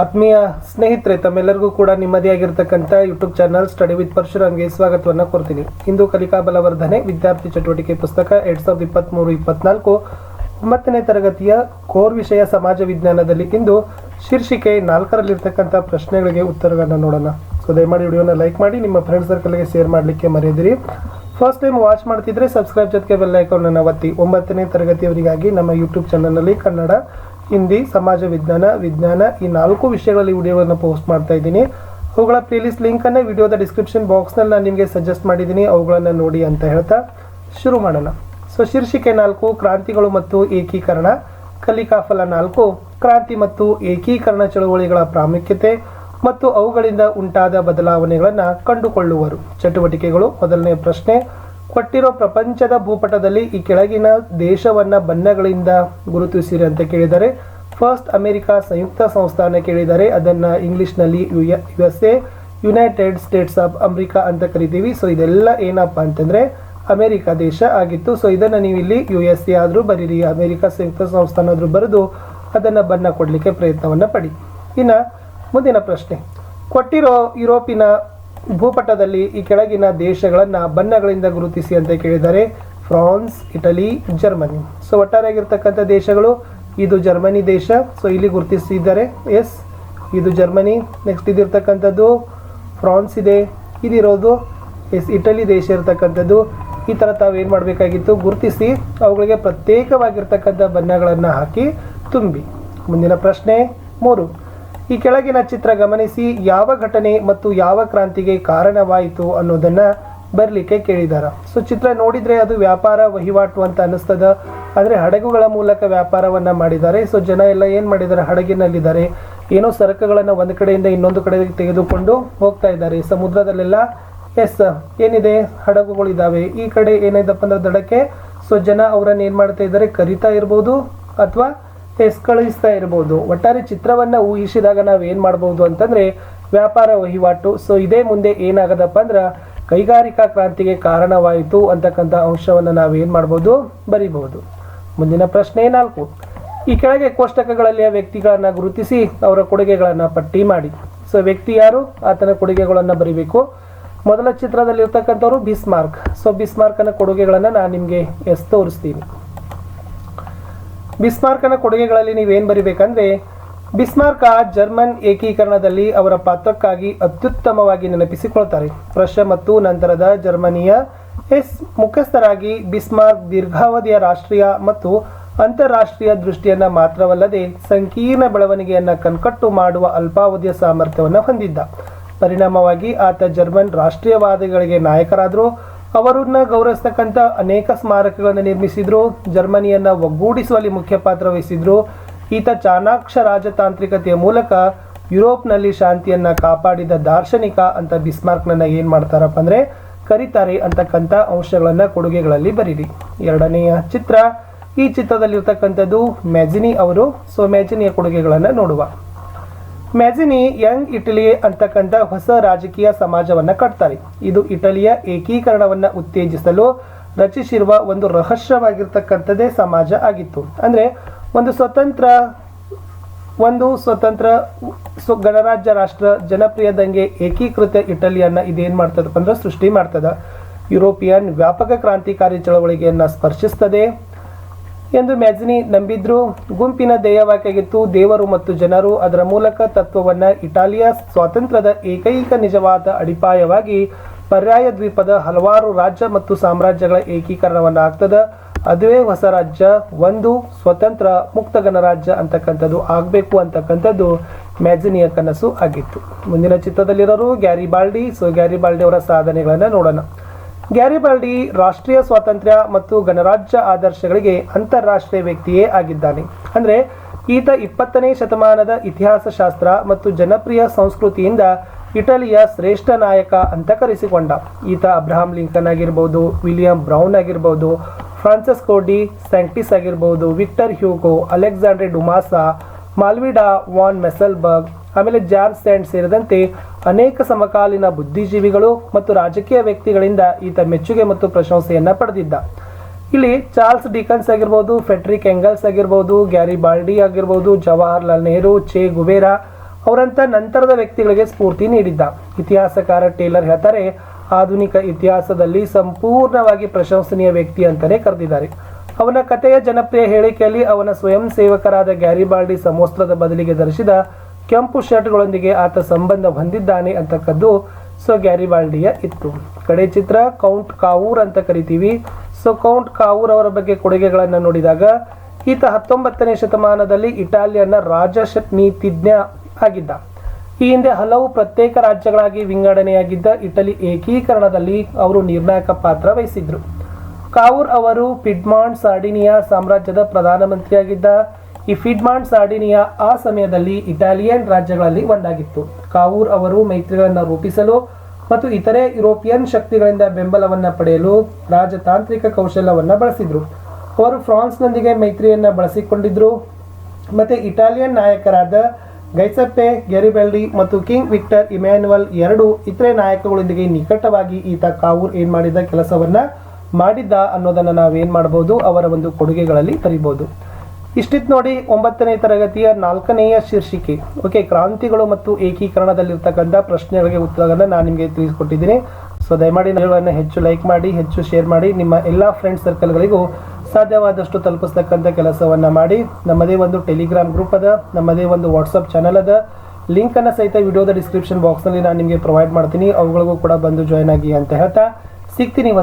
ಆತ್ಮೀಯ ಸ್ನೇಹಿತರೆ, ತಮ್ಮೆಲ್ಲರಿಗೂ ಕೂಡ ನಿಮ್ಮದೇ ಆಗಿರತಕ್ಕಂಥ ಯೂಟ್ಯೂಬ್ ಚಾನಲ್ ಸ್ಟಡಿ ವಿತ್ ಪರಶುರಾಮ್ಗೆ ಸ್ವಾಗತವನ್ನು ಕೊಡ್ತೀನಿ ಇಂದು ಕಲಿಕಾ ಬಲವರ್ಧನೆ ವಿದ್ಯಾರ್ಥಿ ಚಟುವಟಿಕೆ ಪುಸ್ತಕ ಎರಡ್ ಸಾವಿರದ ಇಪ್ಪತ್ತ್ಮೂರು ಇಪ್ಪತ್ನಾಲ್ಕು, ಒಂಬತ್ತನೇ ತರಗತಿಯ ಕೋರ್ ವಿಷಯ ಸಮಾಜ ವಿಜ್ಞಾನದಲ್ಲಿ ಇಂದು ಶೀರ್ಷಿಕೆ ನಾಲ್ಕರಲ್ಲಿರ್ತಕ್ಕಂಥ ಪ್ರಶ್ನೆಗಳಿಗೆ ಉತ್ತರಗಳನ್ನು ನೋಡೋಣ. ಸೊ ದಯಮಾಡಿ ವಿಡಿಯೋನ ಲೈಕ್ ಮಾಡಿ, ನಿಮ್ಮ ಫ್ರೆಂಡ್ ಸರ್ಕಲ್ಗೆ ಶೇರ್ ಮಾಡಲಿಕ್ಕೆ ಮರೆಯದಿರಿ. ಫಸ್ಟ್ ಟೈಮ್ ವಾಚ್ ಮಾಡ್ತಿದ್ರೆ ಸಬ್ಸ್ಕ್ರೈಬ್ ಜೊತೆಗೆ ಬೆಲ್ ಐಕಾನ್ ಒತ್ತಿ. ಒಂಬತ್ತನೇ ತರಗತಿಯವರಿಗಾಗಿ ನಮ್ಮ ಯೂಟ್ಯೂಬ್ ಚಾನಲ್ನಲ್ಲಿ ಕನ್ನಡ ಹಿಂದಿ, ಸಮಾಜ ವಿಜ್ಞಾನ ವಿಜ್ಞಾನ ಈ ನಾಲ್ಕು ವಿಷಯಗಳಲ್ಲಿ ವಿಡಿಯೋವನ್ನು ಪೋಸ್ಟ್ ಮಾಡ್ತಾ ಇದ್ದೀನಿ. ಅವುಗಳ ಪ್ಲೇಲಿಸ್ಟ್ ಲಿಂಕನ್ನು ವಿಡಿಯೋದ ಡಿಸ್ಕ್ರಿಪ್ಷನ್ ಬಾಕ್ಸ್ನಲ್ಲಿ ನಾನು ನಿಮಗೆ ಸಜೆಸ್ಟ್ ಮಾಡಿದ್ದೀನಿ. ಅವುಗಳನ್ನು ನೋಡಿ ಅಂತ ಹೇಳ್ತಾ ಶುರು ಮಾಡೋಣ. ಸೊ, ಶೀರ್ಷಿಕೆ ನಾಲ್ಕು, ಕ್ರಾಂತಿಗಳು ಮತ್ತು ಏಕೀಕರಣ. ಕಲಿಕಾಫಲ ನಾಲ್ಕು, ಕ್ರಾಂತಿ ಮತ್ತು ಏಕೀಕರಣ ಚಳುವಳಿಗಳ ಪ್ರಾಮುಖ್ಯತೆ ಮತ್ತು ಅವುಗಳಿಂದ ಉಂಟಾದ ಬದಲಾವಣೆಗಳನ್ನು ಕಂಡುಕೊಳ್ಳುವರು. ಚಟುವಟಿಕೆಗಳು ಮೊದಲನೇ ಪ್ರಶ್ನೆ. ಕೊಟ್ಟಿರೋ ಪ್ರಪಂಚದ ಭೂಪಟದಲ್ಲಿ ಈ ಕೆಳಗಿನ ದೇಶವನ್ನ ಬಣ್ಣಗಳಿಂದ ಗುರುತಿಸಿರಿ ಅಂತ ಕೇಳಿದರೆ, ಫಸ್ಟ್ ಅಮೆರಿಕ ಸಂಯುಕ್ತ ಸಂಸ್ಥಾನ ಕೇಳಿದರೆ ಅದನ್ನ ಇಂಗ್ಲಿಷ್ನಲ್ಲಿ U S A United States of America ಅಂತ ಕರಿತೀವಿ. ಸೊ ಇದೆಲ್ಲ ಏನಪ್ಪ ಅಂತಂದ್ರೆ ಅಮೆರಿಕ ದೇಶ ಆಗಿತ್ತು. ಸೊ ಇದನ್ನು ನೀವು ಇಲ್ಲಿ ಯು ಎಸ್ ಎ ಆದರೂ ಬರೀರಿ, ಅಮೆರಿಕ ಸಂಯುಕ್ತ ಸಂಸ್ಥಾನ ಆದರೂ ಬರೆದು ಅದನ್ನು ಬಣ್ಣ ಕೊಡಲಿಕ್ಕೆ ಪ್ರಯತ್ನವನ್ನು ಪಡಿ. ಇನ್ನು ಮುಂದಿನ ಪ್ರಶ್ನೆ. ಕೊಟ್ಟಿರೋ ಯುರೋಪಿನ ಭೂಪಟದಲ್ಲಿ ಈ ಕೆಳಗಿನ ದೇಶಗಳನ್ನು ಬಣ್ಣಗಳಿಂದ ಗುರುತಿಸಿ ಅಂತ ಕೇಳಿದರೆ ಫ್ರಾನ್ಸ್, ಇಟಲಿ, ಜರ್ಮನಿ. ಸೊ ಒಟ್ಟಾರೆಯಾಗಿರ್ತಕ್ಕಂಥ ದೇಶಗಳು, ಇದು ಜರ್ಮನಿ ದೇಶ. ಸೊ ಇಲ್ಲಿ ಗುರುತಿಸಿದ್ದಾರೆ. ಎಸ್ ಇದು ಜರ್ಮನಿ. ನೆಕ್ಸ್ಟ್ ಇದಿರ್ತಕ್ಕಂಥದ್ದು, ಫ್ರಾನ್ಸ್ ಇದೆ. ಇದಿರೋದು ಎಸ್ ಇಟಲಿ ದೇಶ ಇರತಕ್ಕಂಥದ್ದು. ಈ ಥರ ತಾವೇನು ಮಾಡಬೇಕಾಗಿತ್ತು? ಗುರುತಿಸಿ, ಅವುಗಳಿಗೆ ಪ್ರತ್ಯೇಕವಾಗಿರ್ತಕ್ಕಂಥ ಬಣ್ಣಗಳನ್ನು ಹಾಕಿ ತುಂಬಿ. ಮುಂದಿನ ಪ್ರಶ್ನೆ ಮೂರು. ಈ ಕೆಳಗಿನ ಚಿತ್ರ ಗಮನಿಸಿ ಯಾವ ಘಟನೆ ಮತ್ತು ಯಾವ ಕ್ರಾಂತಿಗೆ ಕಾರಣವಾಯಿತು ಅನ್ನೋದನ್ನ ಬರಲಿಕ್ಕೆ ಕೇಳಿದಾರ. ಸೊ ಚಿತ್ರ ನೋಡಿದ್ರೆ ಅದು ವ್ಯಾಪಾರ ವಹಿವಾಟು ಅಂತ ಅನ್ನಿಸ್ತದ. ಆದರೆ ಹಡಗುಗಳ ಮೂಲಕ ವ್ಯಾಪಾರವನ್ನ ಮಾಡಿದ್ದಾರೆ. ಸೊ ಜನ ಎಲ್ಲ ಏನು ಮಾಡಿದ್ದಾರೆ? ಹಡಗಿನಲ್ಲಿದ್ದಾರೆ. ಏನೋ ಸರಕುಗಳನ್ನು ಒಂದು ಕಡೆಯಿಂದ ಇನ್ನೊಂದು ಕಡೆಗೆ ತೆಗೆದುಕೊಂಡು ಹೋಗ್ತಾ ಇದ್ದಾರೆ. ಸಮುದ್ರದಲ್ಲೆಲ್ಲ, ಎಸ್, ಏನಿದೆ? ಹಡಗುಗಳಿದ್ದಾವೆ ಈ ಕಡೆ ಏನಿದಪ್ಪ ಅಂದ್ರೆ ದಡಕ್ಕೆ. ಸೊ ಜನ ಅವರನ್ನು ಏನು ಮಾಡ್ತಾ ಇದ್ದಾರೆ? ಕರಿತಾ ಇರ್ಬೋದು ಅಥವಾ ಎಸ್ ಕಳುಹಿಸ್ತಾ ಇರ್ಬೋದು. ಒಟ್ಟಾರೆ ಚಿತ್ರವನ್ನು ಊಹಿಸಿದಾಗ ನಾವು ಏನು ಮಾಡ್ಬೋದು ಅಂತಂದರೆ ವ್ಯಾಪಾರ ವಹಿವಾಟು. ಸೊ ಇದೇ ಮುಂದೆ ಏನಾಗದಪ್ಪ ಅಂದ್ರೆ ಕೈಗಾರಿಕಾ ಕ್ರಾಂತಿಗೆ ಕಾರಣವಾಯಿತು ಅಂತಕ್ಕಂಥ ಅಂಶವನ್ನು ನಾವು ಏನು ಮಾಡ್ಬೋದು? ಬರಿಬಹುದು. ಮುಂದಿನ ಪ್ರಶ್ನೆ ನಾಲ್ಕು. ಈ ಕೆಳಗೆ ಕೋಷ್ಟಕಗಳಲ್ಲಿ ಆ ವ್ಯಕ್ತಿಗಳನ್ನ ಗುರುತಿಸಿ ಅವರ ಕೊಡುಗೆಗಳನ್ನು ಪಟ್ಟಿ ಮಾಡಿ. ಸೊ ವ್ಯಕ್ತಿ ಯಾರು? ಆತನ ಕೊಡುಗೆಗಳನ್ನು ಬರಿಬೇಕು. ಮೊದಲ ಚಿತ್ರದಲ್ಲಿ ಇರ್ತಕ್ಕಂಥವ್ರು ಬಿಸ್ಮಾರ್ಕ್. ಸೊ ಬಿಸ್ಮಾರ್ಕನ ಕೊಡುಗೆಗಳನ್ನು ನಾನು ನಿಮಗೆ ಎಸ್ ತೋರಿಸ್ತೀನಿ. ಬಿಸ್ಮಾರ್ಕನ ಕೊಡುಗೆಗಳಲ್ಲಿ ನೀವೇನು ಬರಿಬೇಕಂದ್ರೆ, ಬಿಸ್ಮಾರ್ಕ ಜರ್ಮನ್ ಏಕೀಕರಣದಲ್ಲಿ ಅವರ ಪಾತ್ರಕ್ಕಾಗಿ ಅತ್ಯುತ್ತಮವಾಗಿ ನೆನಪಿಸಿಕೊಳ್ತಾರೆ. ರಷ್ಯಾ ಮತ್ತು ನಂತರದ ಜರ್ಮನಿಯ ಎಸ್ ಮುಖ್ಯಸ್ಥರಾಗಿ ಬಿಸ್ಮಾರ್ಕ್ ದೀರ್ಘಾವಧಿಯ ರಾಷ್ಟ್ರೀಯ ಮತ್ತು ಅಂತಾರಾಷ್ಟ್ರೀಯ ದೃಷ್ಟಿಯನ್ನ ಮಾತ್ರವಲ್ಲದೆ ಸಂಕೀರ್ಣ ಬೆಳವಣಿಗೆಯನ್ನು ಕಣ್ಕಟ್ಟು ಮಾಡುವ ಅಲ್ಪಾವಧಿಯ ಸಾಮರ್ಥ್ಯವನ್ನು ಹೊಂದಿದ್ದ. ಪರಿಣಾಮವಾಗಿ ಆತ ಜರ್ಮನ್ ರಾಷ್ಟ್ರೀಯವಾದಿಗಳಿಗೆ ನಾಯಕರಾದರು. ಅವರನ್ನ ಗೌರವಿಸ್ತಕ್ಕಂಥ ಅನೇಕ ಸ್ಮಾರಕಗಳನ್ನು ನಿರ್ಮಿಸಿದ್ರು, ಜರ್ಮನಿಯನ್ನ ಒಗ್ಗೂಡಿಸುವಲ್ಲಿ ಮುಖ್ಯ ಪಾತ್ರ ವಹಿಸಿದ್ರು. ಈತ ಚಾಣಾಕ್ಷ ರಾಜತಾಂತ್ರಿಕತೆಯ ಮೂಲಕ ಯುರೋಪ್ನಲ್ಲಿ ಶಾಂತಿಯನ್ನ ಕಾಪಾಡಿದ ದಾರ್ಶನಿಕ ಅಂತ ಬಿಸ್ಮಾರ್ಕ್ನನ್ನ ಏನ್ ಮಾಡ್ತಾರಪ್ಪ ಅಂದ್ರೆ, ಕರೀತಾರೆ ಅಂತಕ್ಕಂಥ ಅಂಶಗಳನ್ನ ಕೊಡುಗೆಗಳಲ್ಲಿ ಬರೀರಿ. ಎರಡನೆಯ ಚಿತ್ರ, ಈ ಚಿತ್ರದಲ್ಲಿರ್ತಕ್ಕಂಥದ್ದು ಮ್ಯಾಜಿನಿ ಅವರು. ಸೊ ಮ್ಯಾಜಿನಿಯ ಕೊಡುಗೆಗಳನ್ನು ನೋಡುವ. ಮ್ಯಾಜಿನಿ ಯಂಗ್ ಇಟಲಿ ಅಂತಕ್ಕಂಥ ಹೊಸ ರಾಜಕೀಯ ಸಮಾಜವನ್ನ ಕಟ್ತಾರೆ. ಇದು ಇಟಲಿಯ ಏಕೀಕರಣವನ್ನ ಉತ್ತೇಜಿಸಲು ರಚಿಸಿರುವ ಒಂದು ರಹಸ್ಯವಾಗಿರ್ತಕ್ಕಂಥದ್ದೇ ಸಮಾಜ ಆಗಿತ್ತು. ಅಂದ್ರೆ ಒಂದು ಸ್ವತಂತ್ರ ಒಂದು ಸ್ವತಂತ್ರ ಸ್ವ- ಗಣರಾಜ್ಯ ರಾಷ್ಟ್ರ ಜನಪ್ರಿಯದಂಗೆ ಏಕೀಕೃತ ಇಟಲಿಯನ್ನ ಇದೇನು ಮಾಡ್ತದಪ್ಪ ಅಂದ್ರೆ ಸೃಷ್ಟಿ ಮಾಡ್ತದ. ಯುರೋಪಿಯನ್ ವ್ಯಾಪಕ ಕ್ರಾಂತಿಕಾರಿ ಚಳವಳಿಗೆಯನ್ನ ಸ್ಪರ್ಶಿಸ್ತದೆ. ಎಂದು ಮ್ಯಾಜಿನಿ ನಂಬಿದ್ರು. ಗುಂಪಿನ ಧ್ಯೇಯವಾಕ್ಯಗಿತ್ತು, ದೇವರು ಮತ್ತು ಜನರು ಅದರ ಮೂಲಕ ತತ್ವವನ್ನು ಇಟಾಲಿಯ ಸ್ವಾತಂತ್ರ್ಯದ ಏಕೈಕ ನಿಜವಾದ ಅಡಿಪಾಯವಾಗಿ ಪರ್ಯಾಯ ದ್ವೀಪದ ಹಲವಾರು ರಾಜ್ಯ ಮತ್ತು ಸಾಮ್ರಾಜ್ಯಗಳ ಏಕೀಕರಣವನ್ನು ಆಗ್ತದೆ ಅದುವೇ ಹೊಸ ರಾಜ್ಯ, ಒಂದು ಸ್ವತಂತ್ರ ಮುಕ್ತ ಗಣರಾಜ್ಯ ಅಂತಕ್ಕಂಥದ್ದು ಆಗಬೇಕು ಅಂತಕ್ಕಂಥದ್ದು ಮ್ಯಾಜಿನಿಯ ಕನಸು ಆಗಿತ್ತು. ಮುಂದಿನ ಚಿತ್ರದಲ್ಲಿರೋರು Garibaldi so Garibaldi ಸಾಧನೆಗಳನ್ನ ನೋಡೋಣ. ಗ್ಯಾರಿಬಾಲ್ಡಿ ರಾಷ್ಟ್ರೀಯ ಸ್ವಾತಂತ್ರ್ಯ ಮತ್ತು ಗಣರಾಜ್ಯ ಆದರ್ಶಗಳಿಗೆ ಅಂತಾರಾಷ್ಟ್ರೀಯ ವ್ಯಕ್ತಿಯೇ ಆಗಿದ್ದಾನೆ. ಅಂದರೆ ಈತ ಇಪ್ಪತ್ತನೇ ಶತಮಾನದ ಇತಿಹಾಸ ಶಾಸ್ತ್ರ ಮತ್ತು ಜನಪ್ರಿಯ ಸಂಸ್ಕೃತಿಯಿಂದ ಇಟಲಿಯ ಶ್ರೇಷ್ಠ ನಾಯಕ ಅಂತ ಕರೆಸಿಕೊಂಡ. ಈತ ಅಬ್ರಹಾಂ ಲಿಂಕನ್ ಆಗಿರ್ಬೋದು, ವಿಲಿಯಂ ಬ್ರೌನ್ ಆಗಿರ್ಬೋದು ಫ್ರಾನ್ಸಿಸ್ ಕೋಡಿ ಸ್ಯಾಂಕ್ಟಿಸ್ ಆಗಿರ್ಬೋದು, Victor Hugo, Alexandre Dumas, Malwida von Meysenbug ಆಮೇಲೆ ಜಾರ್ಜ್ ಸ್ಯಾಂಡ್ ಸೇರಿದಂತೆ ಅನೇಕ ಸಮಕಾಲೀನ ಬುದ್ಧಿಜೀವಿಗಳು ಮತ್ತು ರಾಜಕೀಯ ವ್ಯಕ್ತಿಗಳಿಂದ ಈತ ಮೆಚ್ಚುಗೆ ಮತ್ತು ಪ್ರಶಂಸೆಯನ್ನ ಪಡೆದಿದ್ದ. ಇಲ್ಲಿ ಚಾರ್ಲ್ಸ್ ಡಿಕನ್ಸ್ ಆಗಿರ್ಬೋದು ಫೆಡ್ರಿಕ್ ಎಂಗಲ್ಸ್ ಆಗಿರ್ಬೋದು, ಗ್ಯಾರಿ ಬಾಲ್ಡಿ ಆಗಿರ್ಬೋದು, ಜವಾಹರ್ಲಾಲ್ ನೆಹರು ಚೆ ಗುಬೇರಾ ಅವರಂತ ನಂತರದ ವ್ಯಕ್ತಿಗಳಿಗೆ ಸ್ಫೂರ್ತಿ ನೀಡಿದ್ದ. ಇತಿಹಾಸಕಾರ ಟೇಲರ್ ಹೇಳ್ತಾರೆ ಆಧುನಿಕ ಇತಿಹಾಸದಲ್ಲಿ ಸಂಪೂರ್ಣವಾಗಿ ಪ್ರಶಂಸನೀಯ ವ್ಯಕ್ತಿ ಅಂತಲೇ ಕರೆದಿದ್ದಾರೆ. ಅವನ ಕಥೆಯ ಜನಪ್ರಿಯ ಹೇಳಿಕೆಯಲ್ಲಿ ಅವನ ಸ್ವಯಂ ಸೇವಕರಾದ ಗ್ಯಾರಿಬಾಲ್ಡಿ ಸಮವಸ್ತ್ರದ ಬದಲಿಗೆ ಧರಿಸಿದ ಕೆಂಪು ಶರ್ಟ್ಗಳೊಂದಿಗೆ ಆತ ಸಂಬಂಧ ಹೊಂದಿದ್ದಾನೆ ಅಂತಕ್ಕದ್ದು ಸೊ ಗ್ಯಾರಿಬಾಲ್ಡಿಯ ಇತ್ತು. ಕಡೆ ಚಿತ್ರ, ಕೌಂಟ್ ಕಾವೂರ್ ಅಂತ ಕರಿತೀವಿ. ಸೊ ಕೌಂಟ್ ಕಾವೂರ್ ಅವರ ಬಗ್ಗೆ ಕೊಡುಗೆಗಳನ್ನು ನೋಡಿದಾಗ, ಈತ ಹತ್ತೊಂಬತ್ತನೇ ಶತಮಾನದಲ್ಲಿ ಇಟಾಲಿಯನ್ನ ರಾಜ ನೀತಿಜ್ಞ ಆಗಿದ್ದ. ಈ ಹಿಂದೆ ಹಲವು ಪ್ರತ್ಯೇಕ ರಾಜ್ಯಗಳಾಗಿ ವಿಂಗಡಣೆಯಾಗಿದ್ದ ಇಟಲಿ ಏಕೀಕರಣದಲ್ಲಿ ಅವರು ನಿರ್ಣಾಯಕ ಪಾತ್ರ ವಹಿಸಿದ್ರು. ಕಾವೂರ್ ಅವರು ಪಿಡ್ಮಾಂಡ್, ಸಾರ್ಡಿನಿಯಾ ಸಾಮ್ರಾಜ್ಯದ ಪ್ರಧಾನಮಂತ್ರಿಯಾಗಿದ್ದ. ಈ ಫಿಡ್ಮಾಂಡ್ ಸಾರ್ಡಿನಿಯಾ ಆ ಸಮಯದಲ್ಲಿ ಇಟಾಲಿಯನ್ ರಾಜ್ಯಗಳಲ್ಲಿ ಒಂದಾಗಿತ್ತು. ಕಾವೂರ್ ಅವರು ಮೈತ್ರಿಗಳನ್ನು ರೂಪಿಸಲು ಮತ್ತು ಇತರೆ ಯುರೋಪಿಯನ್ ಶಕ್ತಿಗಳಿಂದ ಬೆಂಬಲವನ್ನು ಪಡೆಯಲು ರಾಜತಾಂತ್ರಿಕ ಕೌಶಲ್ಯವನ್ನು ಬಳಸಿದರು. ಅವರು ಫ್ರಾನ್ಸ್ನೊಂದಿಗೆ ಮೈತ್ರಿಯನ್ನು ಬಳಸಿಕೊಂಡಿದ್ದರು ಮತ್ತು ಇಟಾಲಿಯನ್ ನಾಯಕರಾದ ಗೈಸಪ್ಪೆ ಗೆರಿಬೆಲ್ಡಿ ಮತ್ತು ಕಿಂಗ್ ವಿಕ್ಟರ್ ಇಮ್ಯಾನ್ಯುವಲ್ ಎರಡು ಇತರೆ ನಾಯಕಗಳೊಂದಿಗೆ ನಿಕಟವಾಗಿ ಈತ ಕಾವೂರ್ ಏನು ಮಾಡಿದ ಕೆಲಸವನ್ನ ಮಾಡಿದ್ದ ಅನ್ನೋದನ್ನು ನಾವೇನು ಮಾಡಬಹುದು ಅವರ ಒಂದು ಕೊಡುಗೆಗಳಲ್ಲಿ ಬರಿಬಹುದು ಇಷ್ಟಿತ್ ನೋಡಿ ಒಂಬತ್ತನೇ ತರಗತಿಯ ನಾಲ್ಕನೆಯ ಶೀರ್ಷಿಕೆ. ಓಕೆ, ಕ್ರಾಂತಿಗಳು ಮತ್ತು ಏಕೀಕರಣದಲ್ಲಿರ್ತಕ್ಕಂಥ ಪ್ರಶ್ನೆಗಳಿಗೆ ಉತ್ತರಗಳನ್ನು ನಾನು ನಿಮಗೆ ತಿಳಿಸ್ಕೊಟ್ಟಿದ್ದೀನಿ. ಸೊ ದಯಮಾಡಿ ವಿಡಿಯೋಗಳನ್ನು ಹೆಚ್ಚು ಲೈಕ್ ಮಾಡಿ, ಹೆಚ್ಚು ಶೇರ್ ಮಾಡಿ, ನಿಮ್ಮ ಎಲ್ಲ ಫ್ರೆಂಡ್ ಸರ್ಕಲ್ಗಳಿಗೂ ಸಾಧ್ಯವಾದಷ್ಟು ತಲುಪಿಸ್ತಕ್ಕಂಥ ಕೆಲಸವನ್ನ ಮಾಡಿ. ನಮ್ಮದೇ ಒಂದು ಟೆಲಿಗ್ರಾಮ್ ಗ್ರೂಪ್ ಅದ, ನಮ್ಮದೇ ಒಂದು ವಾಟ್ಸಪ್ ಚಾನಲ್ ಅದ. ಲಿಂಕ್ ಅನ್ನ ಸಹಿತ ವಿಡಿಯೋದ ಡಿಸ್ಕ್ರಿಪ್ಷನ್ ಬಾಕ್ಸ್ನಲ್ಲಿ ನಾನು ನಿಮಗೆ ಪ್ರೊವೈಡ್ ಮಾಡ್ತೀನಿ. ಅವುಗಳಿಗೂ ಕೂಡ ಬಂದು ಜಾಯ್ನ್ ಆಗಿ ಅಂತ ಹೇಳ್ತಾ, ಸಿಗ್ತೀನಿ.